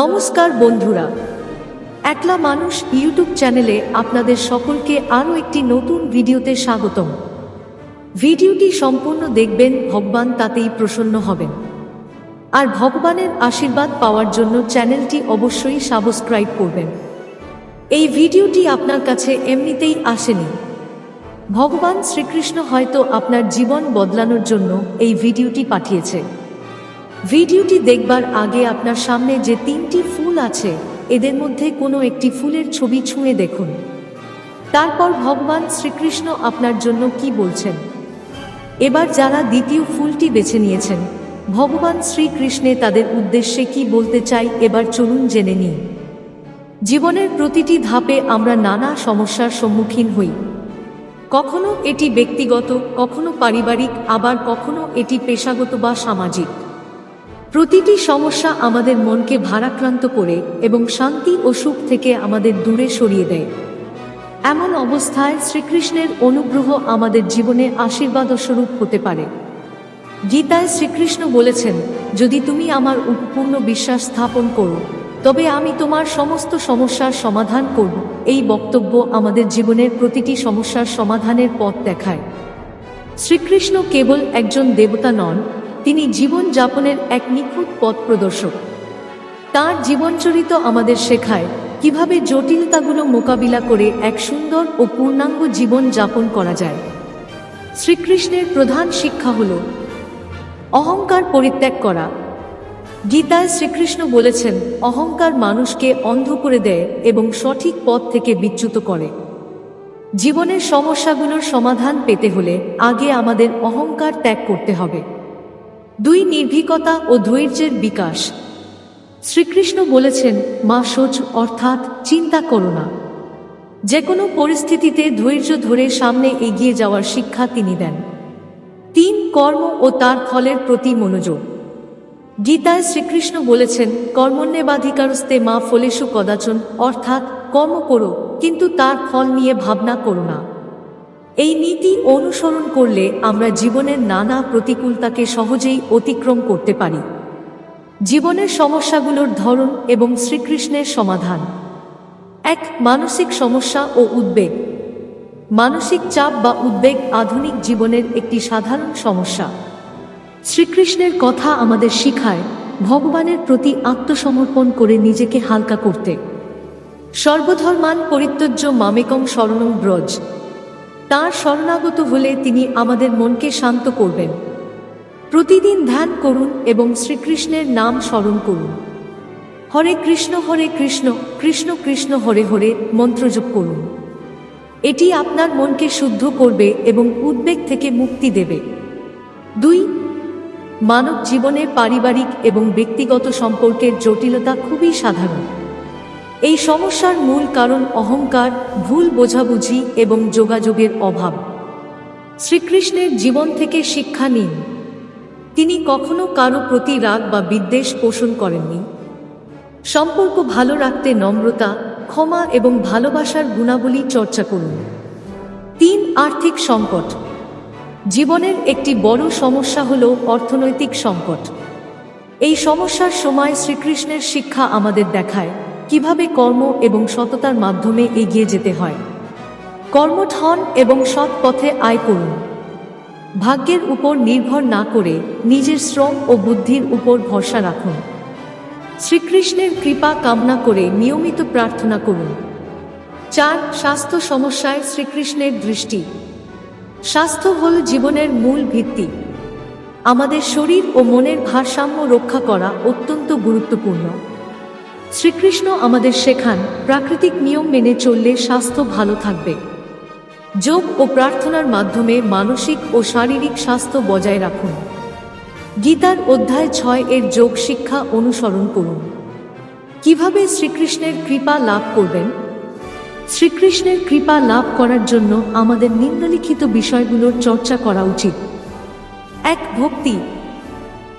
নমস্কার বন্ধুরা। একলা মানুষ ইউটিউব চ্যানেলে আপনাদের সকলকে আরও একটি নতুন ভিডিওতে স্বাগতম। ভিডিওটি সম্পূর্ণ দেখবেন, ভগবান তাতেই প্রসন্ন হবেন। আর ভগবানের আশীর্বাদ পাওয়ার জন্য চ্যানেলটি অবশ্যই সাবস্ক্রাইব করবেন। এই ভিডিওটি আপনার কাছে এমনিতেই আসেনি। ভগবান শ্রীকৃষ্ণ হয়তো আপনার জীবন বদলানোর জন্য এই ভিডিওটি পাঠিয়েছে। ভিডিওটি দেখবার আগে আপনার সামনে যে তিনটি ফুল আছে, এদের মধ্যে কোনো একটি ফুলের ছবি ছুঁয়ে দেখুন। তারপর ভগবান শ্রীকৃষ্ণ আপনার জন্য কি বলছেন? এবার যারা দ্বিতীয় ফুলটি বেছে নিয়েছেন, ভগবান শ্রীকৃষ্ণে তাদের উদ্দেশ্যে কি বলতে চাই, এবার চলুন জেনে নিই। জীবনের প্রতিটি ধাপে আমরা নানা সমস্যার সম্মুখীন হই। কখনো এটি ব্যক্তিগত, কখনো পারিবারিক, আবার কখনো এটি পেশাগত বা সামাজিক। প্রতিটি সমস্যা আমাদের মনকে ভারাক্রান্ত করে এবং শান্তি ও সুখ থেকে আমাদের দূরে সরিয়ে দেয়। এমন অবস্থায় শ্রীকৃষ্ণের অনুগ্রহ আমাদের জীবনে আশীর্বাদ স্বরূপ হতে পারে। গীতায় শ্রীকৃষ্ণ বলেছেন, যদি তুমি আমার উপপূর্ণ বিশ্বাস স্থাপন করো, তবে আমি তোমার সমস্ত সমস্যার সমাধান করব। এই বক্তব্য আমাদের জীবনের প্রতিটি সমস্যার সমাধানের পথ দেখায়। শ্রীকৃষ্ণ কেবল একজন দেবতা নন তিনি জীবন যাপনের এক নিখুঁত পথ প্রদর্শক। তার জীবনচরিত আমাদের শেখায় কীভাবে জটিলতাগুলো মোকাবিলা করে এক সুন্দর ও পূর্ণাঙ্গ জীবন যাপন করা যায়। শ্রীকৃষ্ণের প্রধান শিক্ষা হল, অহংকার পরিত্যাগ করা। গীতায় শ্রীকৃষ্ণ বলেছেন, অহংকার মানুষকে অন্ধ করে দেয় এবং সঠিক পথ থেকে বিচ্যুত করে। জীবনের সমস্যাগুলোর সমাধান পেতে হলে আগে আমাদের অহংকার ত্যাগ করতে হবে। দুই নির্ভীকতা ও ধৈর্যের বিকাশ। শ্রীকৃষ্ণ বলেছেন, মা, সোচ, অর্থাৎ চিন্তা করো না। যে কোনো পরিস্থিতিতে ধৈর্য ধরে সামনে এগিয়ে যাওয়ার শিক্ষা তিনি দেন। তিন কর্ম ও তার ফলের প্রতি মনোযোগ। গীতায় শ্রীকৃষ্ণ বলেছেন কর্মণ্যবাধিকারস্তে মা ফলেশু কদাচন, অর্থাৎ কর্ম করো, কিন্তু তার ফল নিয়ে ভাবনা করো না। এই নীতি অনুসরণ করলে আমরা জীবনের নানা প্রতিকূলতাকে সহজেই অতিক্রম করতে পারি। জীবনের সমস্যাগুলোর ধরন এবং শ্রীকৃষ্ণের সমাধান। এক, মানসিক সমস্যা ও উদ্বেগ। মানসিক চাপ বা উদ্বেগ আধুনিক জীবনের একটি সাধারণ সমস্যা। শ্রীকৃষ্ণের কথা আমাদের শিখায় ভগবানের প্রতি আত্মসমর্পণ করে নিজেকে হালকা করতে। সর্বধর্মান পরিত্যজ্য মামেকং শরণং ব্রজ। তার শরণাগত হলে তিনি আমাদের মনকে শান্ত করবেন। প্রতিদিন ধ্যান করুন এবং শ্রীকৃষ্ণের নাম স্মরণ করুন। হরে কৃষ্ণ হরে কৃষ্ণ কৃষ্ণ কৃষ্ণ, হরে হরে মন্ত্রজপ করুন। এটি আপনার মনকে শুদ্ধ করবে এবং উদ্বেগ থেকে মুক্তি দেবে। দুই, মানব জীবনে পারিবারিক এবং ব্যক্তিগত সম্পর্কের জটিলতা খুবই সাধারণ। এই সমস্যার মূল কারণ অহংকার, ভুল বোঝাবুঝি এবং যোগাযোগের অভাব। শ্রীকৃষ্ণের জীবন থেকে শিক্ষা নিন। তিনি কখনো কারও প্রতি রাগ বা বিদ্বেষ পোষণ করেননি। সম্পর্ক ভালো রাখতে নম্রতা, ক্ষমা এবং ভালোবাসার গুণাবলী চর্চা করুন। তিন, আর্থিক সংকট। জীবনের একটি বড় সমস্যা হল অর্থনৈতিক সংকট। এই সমস্যার সময় শ্রীকৃষ্ণের শিক্ষা আমাদের দেখায়। কীভাবে কর্ম এবং সততার মাধ্যমে এগিয়ে যেতে হয়? কর্মঠ হন এবং সৎ পথে আয় করুন। ভাগ্যের উপর নির্ভর না করে নিজের শ্রম ও বুদ্ধির উপর ভরসা রাখুন। শ্রীকৃষ্ণের কৃপা কামনা করে নিয়মিত প্রার্থনা করুন। চার, স্বাস্থ্য সমস্যায় শ্রীকৃষ্ণের দৃষ্টি। স্বাস্থ্য হল জীবনের মূল ভিত্তি। আমাদের শরীর ও মনের ভারসাম্য রক্ষা করা অত্যন্ত গুরুত্বপূর্ণ। শ্রীকৃষ্ণ আমাদের শেখান প্রাকৃতিক নিয়ম মেনে চললে স্বাস্থ্য ভালো থাকবে। যোগ ও প্রার্থনার মাধ্যমে মানসিক ও শারীরিক স্বাস্থ্য বজায় রাখুন। গীতার অধ্যায় ছয় এর যোগ শিক্ষা অনুসরণ করুন। কীভাবে শ্রীকৃষ্ণের কৃপা লাভ করবেন? শ্রীকৃষ্ণের কৃপা লাভ করার জন্য আমাদের নিম্নলিখিত বিষয়গুলোর চর্চা করা উচিত। এক, ভক্তি।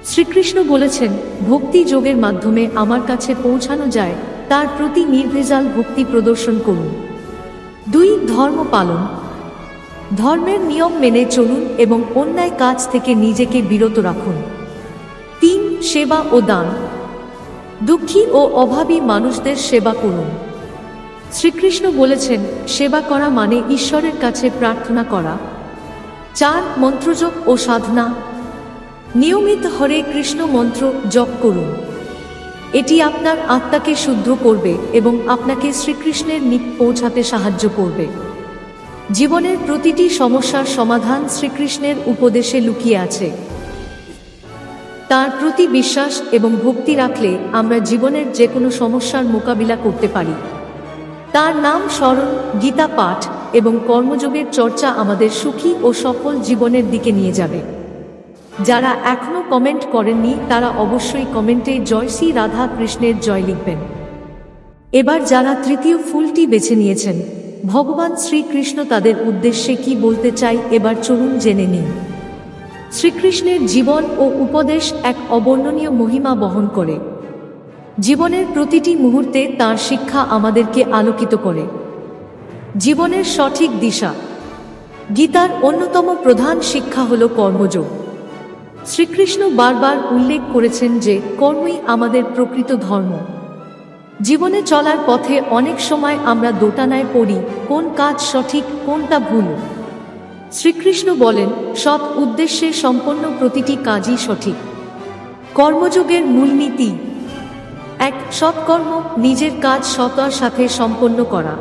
শ্রীকৃষ্ণ বলেছেন, ভক্তি যোগের মাধ্যমে আমার কাছে পৌঁছানো যায়, তার প্রতি নির্ভেজাল ভক্তি প্রদর্শন করুন। দুই, ধর্ম পালন। ধর্মের নিয়ম মেনে চলুন এবং অন্যায় কাজ থেকে নিজেকে বিরত রাখুন। তিন, সেবা ও দান। দুঃখী ও অভাবী মানুষদের সেবা করুন। শ্রীকৃষ্ণ বলেছেন, সেবা করা মানে ঈশ্বরের কাছে প্রার্থনা করা। চার মন্ত্রযোগ ও সাধনা। নিয়মিত হরে কৃষ্ণ মন্ত্র জপ করুন। এটি আপনার আত্মাকে শুদ্ধ করবে এবং আপনাকে শ্রীকৃষ্ণের নিক পৌঁছাতে সাহায্য করবে। জীবনের প্রতিটি সমস্যার সমাধান শ্রীকৃষ্ণের উপদেশে লুকিয়ে আছে। তার প্রতি বিশ্বাস এবং ভক্তি রাখলে আমরা জীবনের যে কোনো সমস্যার মোকাবিলা করতে পারি। তার নাম স্মরণ, গীতা পাঠ এবং কর্মযোগের চর্চা আমাদের সুখী ও সফল জীবনের দিকে নিয়ে যাবে। যারা এখনও কমেন্ট করেননি, তারা অবশ্যই কমেন্টে জয় শ্রী রাধা কৃষ্ণের জয় লিখবেন। এবার যারা তৃতীয় ফুলটি বেছে নিয়েছেন, ভগবান শ্রীকৃষ্ণ তাদের উদ্দেশ্যে কি বলতে চাই এবার চলুন জেনে নিন শ্রীকৃষ্ণের জীবন ও উপদেশ এক অবর্ণনীয় মহিমা বহন করে। জীবনের প্রতিটি মুহূর্তে তার শিক্ষা আমাদেরকে আলোকিত করে। জীবনের সঠিক দিশা। গীতার অন্যতম প্রধান শিক্ষা হল কর্মযোগ। শ্রীকৃষ্ণ বারবার উল্লেখ করেছেন যে কর্মই আমাদের প্রকৃত ধর্ম। জীবনে চলার পথে অনেক সময় আমরা দোটানায় পড়ি, কোন কাজ সঠিক, কোনটা ভুল। শ্রীকৃষ্ণ বলেন, সৎ উদ্দেশ্যে সম্পন্ন প্রতিটি কাজই সঠিক। কর্মযোগের মূলনীতি এক, সৎকর্ম, নিজের কাজ সতার সাথে সম্পন্ন করা।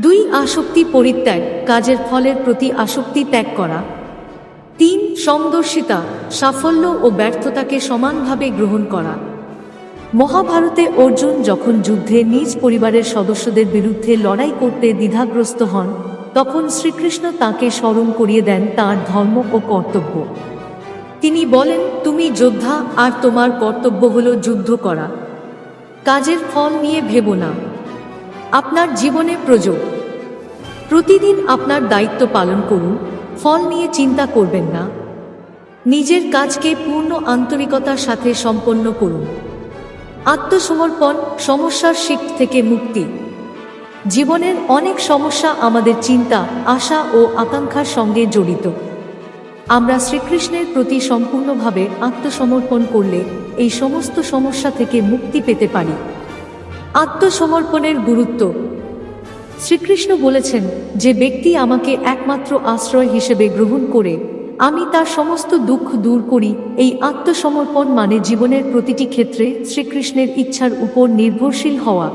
দুই, আসক্তি পরিত্যাগ, কাজের ফলের প্রতি আসক্তি ত্যাগ করা। তিন সমদর্শিতা সাফল্য ও ব্যর্থতাকে সমানভাবে গ্রহণ করা। মহাভারতে অর্জুন যখন যুদ্ধে নিজ পরিবারের সদস্যদের বিরুদ্ধে লড়াই করতে দ্বিধাগ্রস্ত হন, তখন শ্রীকৃষ্ণ তাকে স্মরণ করিয়ে দেন তার ধর্ম ও কর্তব্য। তিনি বলেন, তুমি যোদ্ধা আর তোমার কর্তব্য হল যুদ্ধ করা। কাজের ফল নিয়ে ভেবো না। আপনার জীবনে প্রযোগ প্রতিদিন আপনার দায়িত্ব পালন করুন। ফল নিয়ে চিন্তা করবেন না। নিজের কাজকে পূর্ণ আন্তরিকতার সাথে সম্পন্ন করুন। আত্মসমর্পণ সমস্যার শিক থেকে মুক্তি। জীবনের অনেক সমস্যা আমাদের চিন্তা, আশা ও আকাঙ্ক্ষার সঙ্গে জড়িত। আমরা শ্রীকৃষ্ণের প্রতি সম্পূর্ণভাবে আত্মসমর্পণ করলে এই সমস্ত সমস্যা থেকে মুক্তি পেতে পারি। আত্মসমর্পণের গুরুত্ব শ্রীকৃষ্ণ বলেছেন, যে ব্যক্তি আমাকে একমাত্র আশ্রয় হিসেবে গ্রহণ করে, আমি তার সমস্ত দুঃখ দূর করি, এই আত্মসমর্পণ মানে জীবনের প্রতিটি ক্ষেত্রে শ্রীকৃষ্ণের ইচ্ছার উপর নির্ভরশীল হওয়া।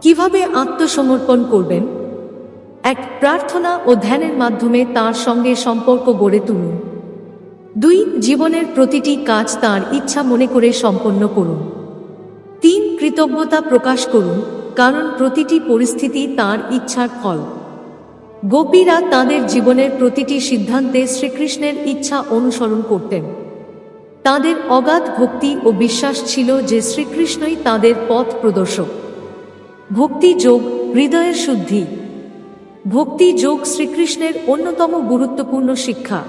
কীভাবে আত্মসমর্পণ করবেন? এক, প্রার্থনা ও ধ্যানের মাধ্যমে তার সঙ্গে সম্পর্ক গড়ে তুলুন। দুই, জীবনের প্রতিটি কাজ তার ইচ্ছা মনে করে সম্পন্ন করুন। তিন, কৃতজ্ঞতা প্রকাশ করুন। কারণ প্রতিটি পরিস্থিতি তার ইচ্ছার ফল। গোপীরা তাদের জীবনের প্রতিটি সিদ্ধান্তে শ্রীকৃষ্ণের ইচ্ছা অনুসরণ করতেন। তাদের অগাধ ভক্তি ও বিশ্বাস ছিল যে শ্রীকৃষ্ণই তাদের পথ প্রদর্শক। ভক্তি যোগ হৃদয়ের শুদ্ধি। ভক্তি যোগ শ্রীকৃষ্ণের অন্যতম গুরুত্বপূর্ণ শিক্ষা।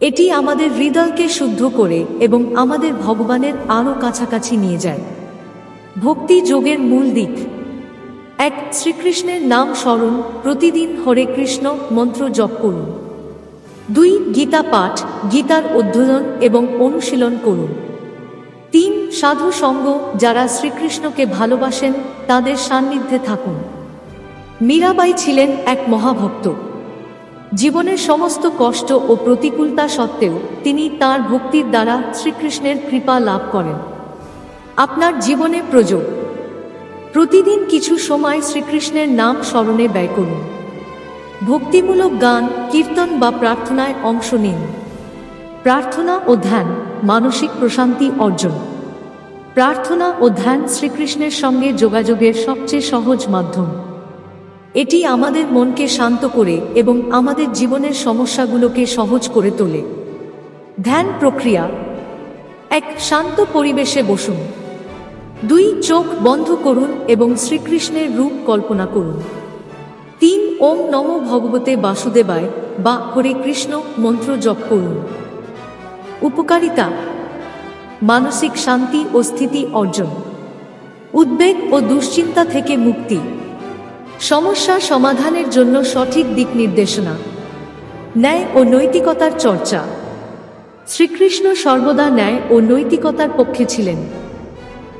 এটি আমাদের হৃদয়কে শুদ্ধ করে এবং আমাদের ভগবানের আরও কাছাকাছি নিয়ে যায়। ভক্তি যোগের মূল দিক। এক শ্রীকৃষ্ণের নাম স্মরণ প্রতিদিন হরে কৃষ্ণ মন্ত্র জপ করুন। দুই গীতা পাঠ, গীতার অধ্যয়ন এবং অনুশীলন করুন। তিন সাধু সঙ্গ যারা শ্রীকৃষ্ণকে ভালোবাসেন, তাদের সান্নিধ্যে থাকুন। মীরাবাই ছিলেন এক মহাভক্ত। জীবনের সমস্ত কষ্ট ও প্রতিকূলতা সত্ত্বেও তিনি তার ভক্তির দ্বারা শ্রীকৃষ্ণের কৃপা লাভ করেন। আপনার জীবনে প্রযোগ প্রতিদিন কিছু সময় শ্রীকৃষ্ণের নাম স্মরণে ব্যয় করুন। ভক্তিমূলক গান, কীর্তন বা প্রার্থনায় অংশ নিন। প্রার্থনা ও ধ্যান, মানসিক প্রশান্তি অর্জন। প্রার্থনা ও ধ্যান শ্রীকৃষ্ণের সঙ্গে যোগাযোগের সবচেয়ে সহজ মাধ্যম। এটি আমাদের মনকে শান্ত করে এবং আমাদের জীবনের সমস্যাগুলোকে সহজ করে তোলে। ধ্যান প্রক্রিয়া। এক শান্ত পরিবেশে বসুন। দুই চোখ বন্ধ করুন এবং শ্রীকৃষ্ণের রূপ কল্পনা করুন। তিন ওম নম ভগবতে বাসুদেবায় বা হরে কৃষ্ণ মন্ত্র জপ করুন। উপকারিতা, মানসিক শান্তি ও স্থিতি অর্জন, উদ্বেগ ও দুশ্চিন্তা থেকে মুক্তি, সমস্যা সমাধানের জন্য সঠিক দিক নির্দেশনা, ন্যায় ও নৈতিকতার চর্চা। শ্রীকৃষ্ণ সর্বদা ন্যায় ও নৈতিকতার পক্ষে ছিলেন।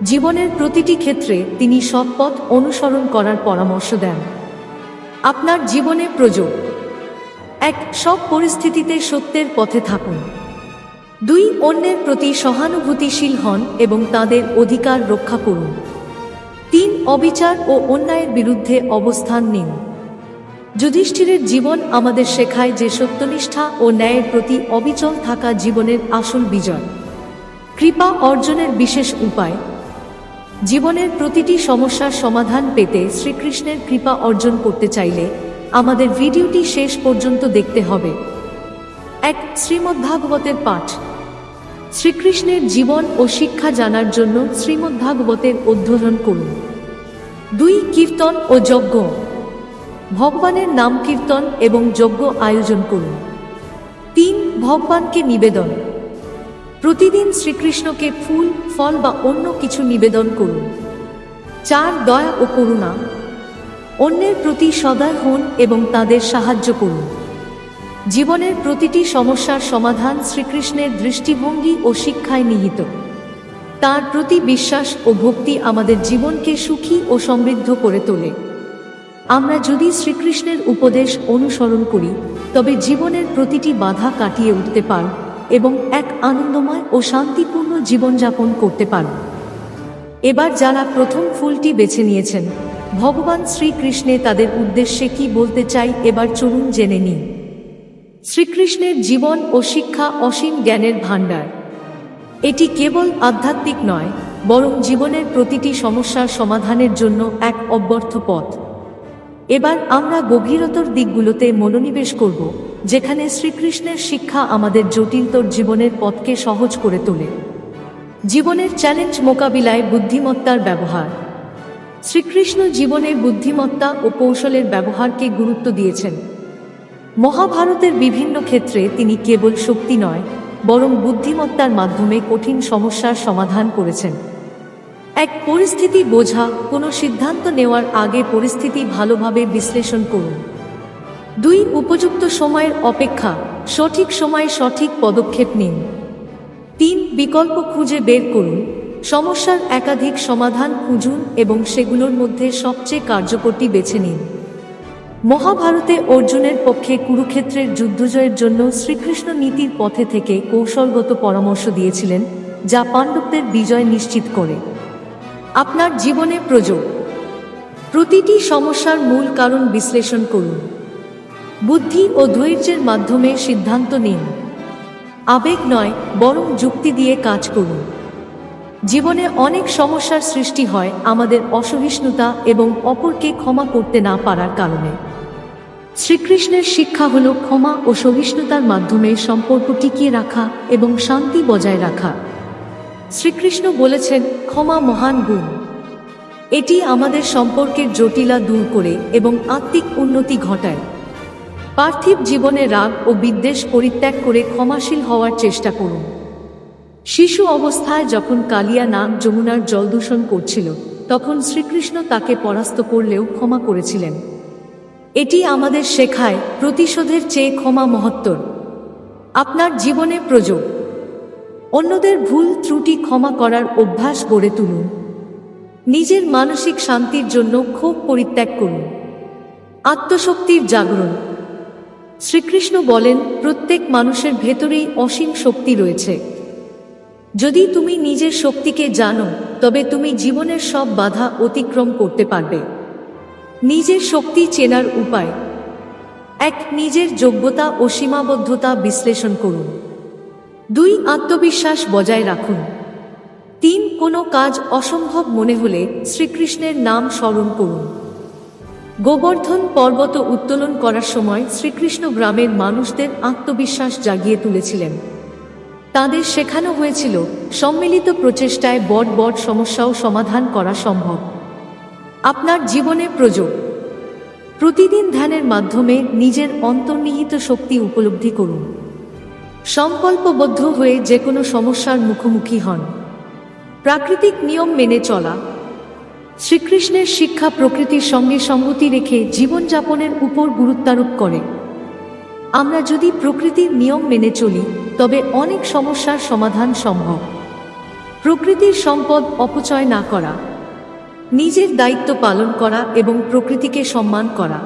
জীবনের প্রতিটি ক্ষেত্রে তিনি সৎ পথ অনুসরণ করার পরামর্শ দেন। আপনার জীবনে প্রযোগ এক সব পরিস্থিতিতে সত্যের পথে থাকুন। দুই অন্যের প্রতি সহানুভূতিশীল হন এবং তাদের অধিকার রক্ষা করুন। তিন অবিচার ও অন্যায়ের বিরুদ্ধে অবস্থান নিন। যুধিষ্ঠিরের জীবন আমাদের শেখায় যে সত্যনিষ্ঠা ও ন্যায়ের প্রতি অবিচল থাকা জীবনের আসল বিজয়। কৃপা অর্জনের বিশেষ উপায় জীবনের প্রতিটি সমস্যার সমাধান পেতে শ্রীকৃষ্ণের কৃপা অর্জন করতে চাইলে আমাদের ভিডিওটি শেষ পর্যন্ত দেখতে হবে। এক শ্রীমদ্ভাগবতের পাঠ। শ্রীকৃষ্ণের জীবন ও শিক্ষা জানার জন্য শ্রীমদ্ভাগবতের অধ্যয়ন করুন। দুই কীর্তন ও যজ্ঞ। ভগবানের নাম কীর্তন এবং যজ্ঞ আয়োজন করুন। তিন ভগবানকে নিবেদন। প্রতিদিন শ্রীকৃষ্ণকে ফুল, ফল বা অন্য কিছু নিবেদন করুন। চার দয়া ও করুণা। অন্যের প্রতি সদয় হন এবং তাদের সাহায্য করুন। জীবনের প্রতিটি সমস্যার সমাধান শ্রীকৃষ্ণের দৃষ্টিভঙ্গি ও শিক্ষায় নিহিত। তার প্রতি বিশ্বাস ও ভক্তি আমাদের জীবনকে সুখী ও সমৃদ্ধ করে তোলে। আমরা যদি শ্রীকৃষ্ণের উপদেশ অনুসরণ করি, তবে জীবনের প্রতিটি বাধা কাটিয়ে উঠতে পারব এবং এক আনন্দময় ও শান্তিপূর্ণ জীবনযাপন করতে পারব এবার যারা প্রথম ফুলটি বেছে নিয়েছেন, ভগবান শ্রীকৃষ্ণে তাদের উদ্দেশ্যে কি বলতে চাই এবার চলুন জেনে নিন শ্রীকৃষ্ণের জীবন ও শিক্ষা অসীম জ্ঞানের ভাণ্ডার। এটি কেবল আধ্যাত্মিক নয়, বরং জীবনের প্রতিটি সমস্যার সমাধানের জন্য এক অব্যর্থ পথ। এবার আমরা গভীরতর দিকগুলোতে মনোনিবেশ করব। যেখানে শ্রীকৃষ্ণের শিক্ষা আমাদের জটিলতর জীবনের পথকে সহজ করে তোলে। জীবনের চ্যালেঞ্জ মোকাবিলায় বুদ্ধিমত্তার ব্যবহার। শ্রীকৃষ্ণ জীবনে বুদ্ধিমত্তা ও কৌশলের ব্যবহারকে গুরুত্ব দিয়েছেন। মহাভারতের বিভিন্ন ক্ষেত্রে তিনি কেবল শক্তি নয়, বরং বুদ্ধিমত্তার মাধ্যমে কঠিন সমস্যার সমাধান করেছেন। এক পরিস্থিতি বোঝা, কোনো সিদ্ধান্ত নেওয়ার আগে পরিস্থিতি ভালোভাবে বিশ্লেষণ করুন। দুই উপযুক্ত সময়ের অপেক্ষা, সঠিক সময়ে সঠিক পদক্ষেপ নিন। তিন, বিকল্প খুঁজে বের করুন। সমস্যার একাধিক সমাধান খুঁজুন এবং সেগুলোর মধ্যে সবচেয়ে কার্যকরটি বেছে নিন। মহাভারতে অর্জুনের পক্ষে কুরুক্ষেত্রের যুদ্ধজয়ের জন্য শ্রীকৃষ্ণ নীতির পথে থেকে কৌশলগত পরামর্শ দিয়েছিলেন, যা পাণ্ডবদের বিজয় নিশ্চিত করে। আপনার জীবনে প্রযোগ। প্রতিটি সমস্যার মূল কারণ বিশ্লেষণ করুন। বুদ্ধি ও ধৈর্যের মাধ্যমে সিদ্ধান্ত নিন। আবেগ নয়, বরং যুক্তি দিয়ে কাজ করুন। জীবনে অনেক সমস্যার সৃষ্টি হয় আমাদের অসহিষ্ণুতা এবং অপরকে ক্ষমা করতে না পারার কারণে। শ্রীকৃষ্ণের শিক্ষা হল ক্ষমা ও সহিষ্ণুতার মাধ্যমে সম্পর্ক টিকিয়ে রাখা এবং শান্তি বজায় রাখা। শ্রীকৃষ্ণ বলেছেন, ক্ষমা মহান গুণ। এটি আমাদের সম্পর্কের জটিলা দূর করে এবং আত্মিক উন্নতি ঘটায়। পার্থিব জীবনে রাগ ও বিদ্বেষ পরিত্যাগ করে ক্ষমাশীল হওয়ার চেষ্টা করুন। শিশু অবস্থায় যখন কালিয়া নাগ যমুনার জলদূষণ করছিল, তখন শ্রীকৃষ্ণ তাকে পরাস্ত করলেও ক্ষমা করেছিলেন। এটি আমাদের শেখায় প্রতিশোধের চেয়ে ক্ষমা মহত্তর। আপনার জীবনে প্রযোগ। অন্যদের ভুল ত্রুটি ক্ষমা করার অভ্যাস গড়ে তুলুন। নিজের মানসিক শান্তির জন্য ক্ষোভ পরিত্যাগ করুন। আত্মশক্তির জাগরণ। শ্রীকৃষ্ণ বলেন, প্রত্যেক মানুষের ভেতরেই অসীম শক্তি রয়েছে। যদি তুমি নিজের শক্তিকে জানো, তবে তুমি জীবনের সব বাধা অতিক্রম করতে পারবে। নিজের শক্তি চেনার উপায়। এক, নিজের যোগ্যতা ও সীমাবদ্ধতা বিশ্লেষণ করুন। দুই, আত্মবিশ্বাস বজায় রাখুন। তিন, কোনো কাজ অসম্ভব মনে হলে শ্রীকৃষ্ণের নাম স্মরণ করুন। গোবর্ধন পর্বত উত্তোলন করার সময় শ্রীকৃষ্ণ গ্রামের মানুষদের আত্মবিশ্বাস জাগিয়ে তুলেছিলেন। তাদের শেখানো হয়েছিল, সম্মিলিত প্রচেষ্টায় বট বট সমস্যাও সমাধান করা সম্ভব। আপনার জীবনে প্রযোগ। প্রতিদিন ধ্যানের মাধ্যমে নিজের অন্তর্নিহিত শক্তি উপলব্ধি করুন। সংকল্পবদ্ধ হয়ে যে কোনো সমস্যার মুখোমুখি হন। প্রাকৃতিক নিয়ম মেনে চলা শ্রীকৃষ্ণের শিক্ষা প্রকৃতির সঙ্গে সঙ্গতি রেখে জীবনযাপনের উপর গুরুত্বারোপ করে। আমরা যদি প্রকৃতির নিয়ম মেনে চলি, তবে অনেক সমস্যার সমাধান সম্ভব। প্রকৃতির সম্পদ অপচয় না করা, নিজের দায়িত্ব পালন করা এবং প্রকৃতিকে সম্মান করা।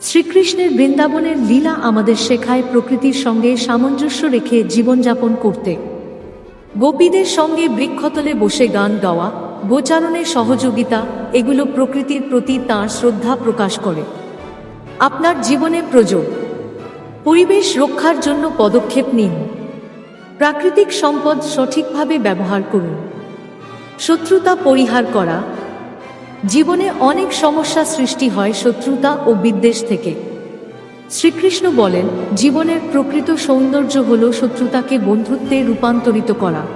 শ্রীকৃষ্ণের বৃন্দাবনের লীলা আমাদের শেখায় প্রকৃতির সঙ্গে সামঞ্জস্য রেখে জীবনযাপন করতে। গোপীদের সঙ্গে বৃক্ষতলে বসে গান গাওয়া গোচারণে সহযোগিতা, এগুলো প্রকৃতির প্রতি তাঁর শ্রদ্ধা প্রকাশ করে। আপনার জীবনে প্রযোগ। পরিবেশ রক্ষার জন্য পদক্ষেপ নিন। প্রাকৃতিক সম্পদ সঠিকভাবে ব্যবহার করুন। শত্রুতা পরিহার করা। জীবনে অনেক সমস্যা সৃষ্টি হয় শত্রুতা ও বিদ্বেষ থেকে। শ্রীকৃষ্ণ বলেন, জীবনের প্রকৃত সৌন্দর্য হল শত্রুতাকে বন্ধুত্বে রূপান্তরিত করা।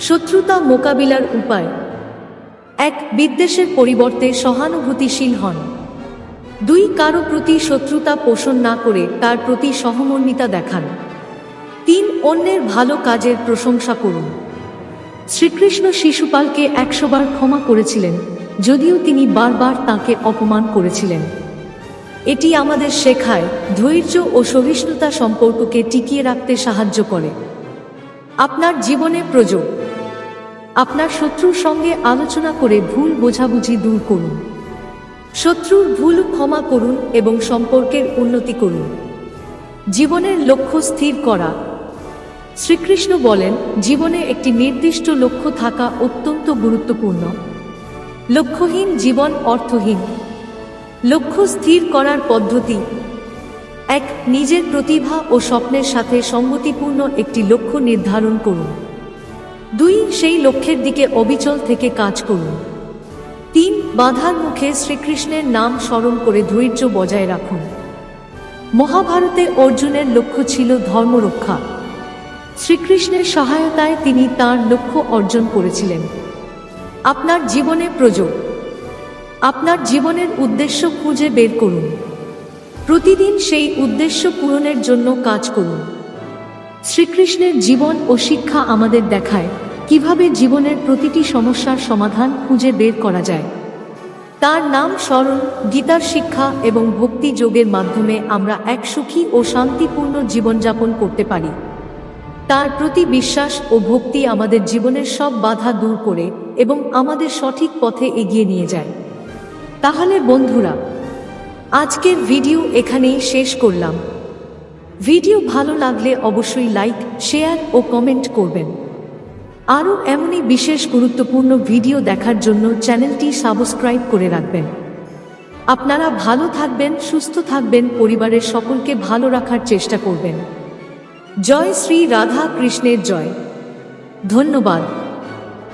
শত্রুতা মোকাবিলার উপায়। এক বিদ্বেষের পরিবর্তে সহানুভূতিশীল হন। দুই কারও প্রতি শত্রুতা পোষণ না করে তার প্রতি সহমর্মিতা দেখান। তিন অন্যের ভালো কাজের প্রশংসা করুন। শ্রীকৃষ্ণ শিশুপালকে একশোবার ক্ষমা করেছিলেন, যদিও তিনি বারবার তাকে অপমান করেছিলেন। এটি আমাদের শেখায় ধৈর্য ও সহিষ্ণুতা সম্পর্ককে টিকিয়ে রাখতে সাহায্য করে। আপনার জীবনে প্রযোগ। আপনার শত্রুর সঙ্গে আলোচনা করে ভুল বোঝাবুঝি দূর করুন। শত্রুর ভুল ক্ষমা করুন এবং সম্পর্কের উন্নতি করুন। জীবনের লক্ষ্য স্থির করা। শ্রীকৃষ্ণ বলেন, জীবনে একটি নির্দিষ্ট লক্ষ্য থাকা অত্যন্ত গুরুত্বপূর্ণ। লক্ষ্যহীন জীবন অর্থহীন। লক্ষ্য স্থির করার পদ্ধতি। এক নিজের প্রতিভা ও স্বপ্নের সাথে সঙ্গতিপূর্ণ একটি লক্ষ্য নির্ধারণ করুন। দুই সেই লক্ষ্যের দিকে অবিচল থেকে কাজ করুন। তিন, বাধার মুখে শ্রীকৃষ্ণের নাম স্মরণ করে ধৈর্য বজায় রাখুন। মহাভারতে অর্জুনের লক্ষ্য ছিল ধর্মরক্ষা। শ্রীকৃষ্ণের সহায়তায় তিনি তার লক্ষ্য অর্জন করেছিলেন। আপনার জীবনে প্রযোগ আপনার জীবনের উদ্দেশ্য খুঁজে বের করুন। প্রতিদিন সেই উদ্দেশ্য পূরণের জন্য কাজ করুন। শ্রীকৃষ্ণের জীবন ও শিক্ষা আমাদের দেখায়। কীভাবে জীবনের প্রতিটি সমস্যার সমাধান খুঁজে বের করা যায়? তার নাম স্মরণ, গীতার শিক্ষা এবং ভক্তি যোগের মাধ্যমে আমরা এক সুখী ও শান্তিপূর্ণ জীবনযাপন করতে পারি। তার প্রতি বিশ্বাস ও ভক্তি আমাদের জীবনের সব বাধা দূর করে এবং আমাদের সঠিক পথে এগিয়ে নিয়ে যায়। তাহলে বন্ধুরা, আজকের ভিডিও এখানেই শেষ করলাম। ভিডিও ভালো লাগলে অবশ্যই লাইক, শেয়ার ও কমেন্ট করবেন। আরও এমনই বিশেষ গুরুত্বপূর্ণ ভিডিও দেখার জন্য চ্যানেলটি সাবস্ক্রাইব করে রাখবেন। আপনারা ভালো থাকবেন, সুস্থ থাকবেন, পরিবারের সকলকে ভালো রাখার চেষ্টা করবেন। জয় শ্রী রাধা কৃষ্ণের জয়। ধন্যবাদ।